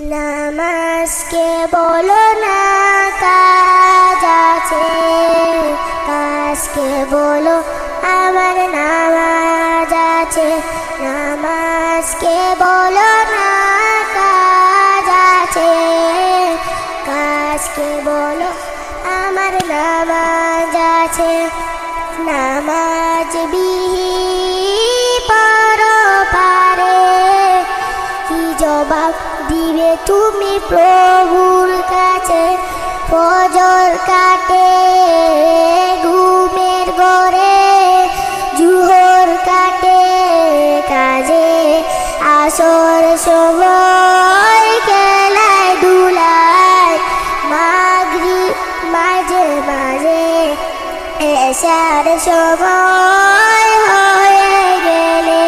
নামাজকে বলো না, কাজ আছে। কাজকে বলো, আমার নামাজ আছে। নামাজকে বলো না, কাজ আছে। কাজকে বলো, আমার নামাজ আছে। নামাজ বিহি পর পারে কি জবাব দিবে তুমি প্রভুর কাছে ফজর কাটে, ঘুমের গড়ে জুহর কাটে, কাজে আসর সময় খেলায় ধুলায় মাগরি মাঝে মাঝে এসার সময় হয়ে গেলে,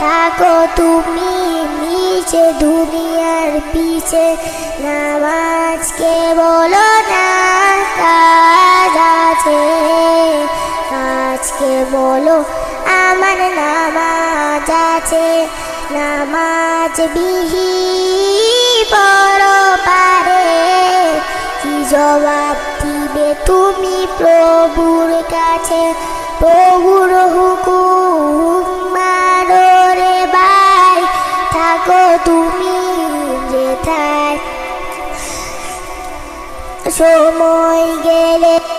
থাকো তুমি নিচে দুনিয়ার পিছে, নামাজকে বলো না, কাজ আছে। আজকে বলো, আমার নামাজ আছে। নামাজ বিহি বড় পারে কি জবাব দিবে তুমি প্রভুর কাছে? তুমি যেথায় সময় গেলে